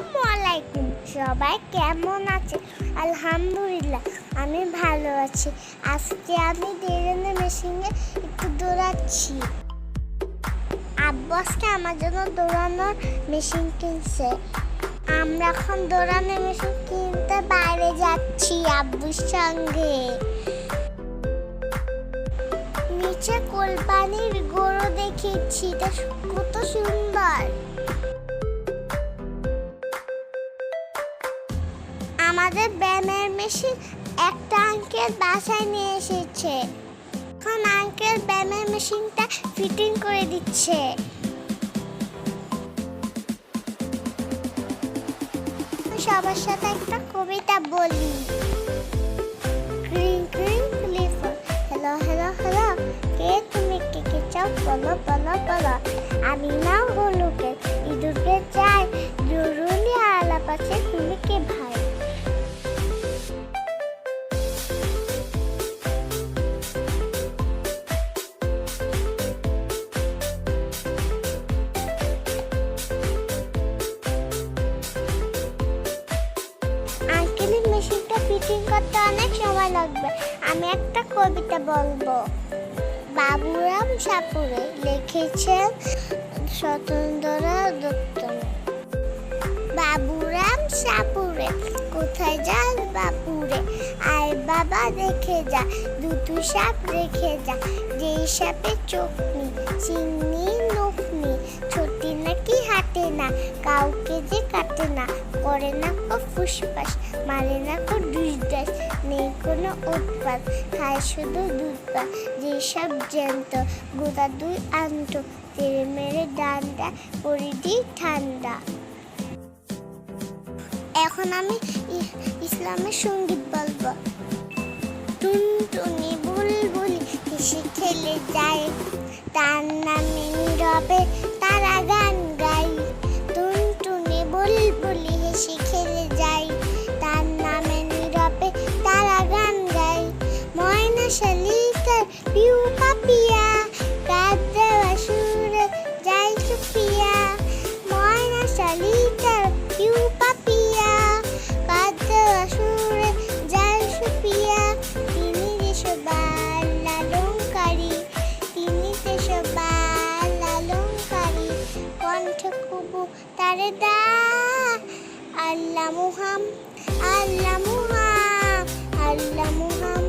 আসসালামু সবাই কেমন আছে? আলহামদুলিল্লাহ, আমি ভালো আছি। আজকে আমি ডেরেনের মেশিনে একটু দৌড়াচ্ছি। আব্বু আজকে আমার জন্য দৌড়ানোর মেশিন কিনছে। আমরা এখন দৌড়ানোর মেশিন কিনতে বাইরে যাচ্ছি আব্বুর সঙ্গে। নিচে কোলপানির গরু দেখেছি। তা কত সুন্দর। আমাদের ব্যায়ামের মেশিন একটা আঙ্কেল বাসায় নিয়ে এসেছে। এখন আঙ্কেল ব্যায়ামের মেশিনটা ফিটিং করে দিচ্ছে। সবার সাথে একটা কবিতা বলি। গ্রিন গ্রিন লিফর হ্যালো হ্যালো হ্যালো কে তুমি কে কে চাও? বলো বলো বলো। আমি না হলুকে মেশিনটা করতে অনেক সময় লাগবে। আমি একটা কবিতা বলব। বাবুরাম সাপুরে লিখেছেন স্বতন্ত্রা দত্ত। বাবুরাম সাপুরে কোথায় যাস বাপুরে? আয় বাবা দেখে যা, দুটো সাপ রেখে যা। যেই সাপে চোখ নেই চিংড়ি নখ নেই ছোটি হাঁটে না, কাউকে যে কাটে না, করে না কো ফুসফাস, মারে না কো দুষ্টাস নেই কোনো উৎপাত, খায় শুধু দুধ পা যেসব জ্যান্ত গোদা দুই আন্ত, তেরে মেরে ডান্ডা পরিধি ঠান্ডা। এখন আমি ইসলামের সংগীত বলব। টুন বুলবুলি দা আল্লাহ মুহাম আল্লাহ মুহাম আল্লাহ মুহাম।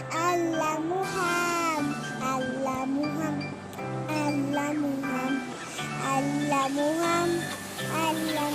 আল্লাহ মুহাম আল্লাহ মুহাম আল্লাহ মুহাম আল্লাহ মুহাম আল্লাহ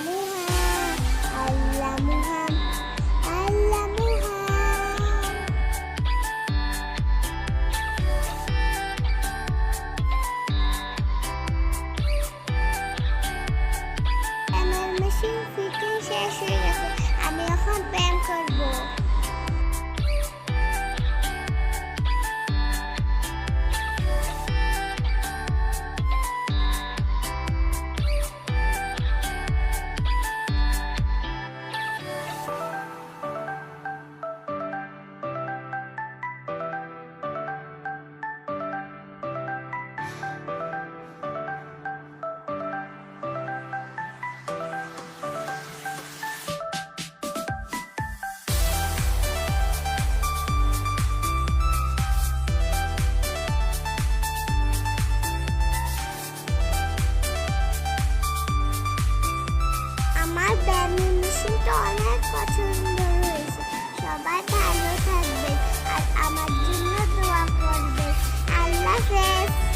পছন্দ হয়েছে। সবাই ভালো থাকবে আমার জন্য দোয়া করবে আল্লাহ হাফেজ।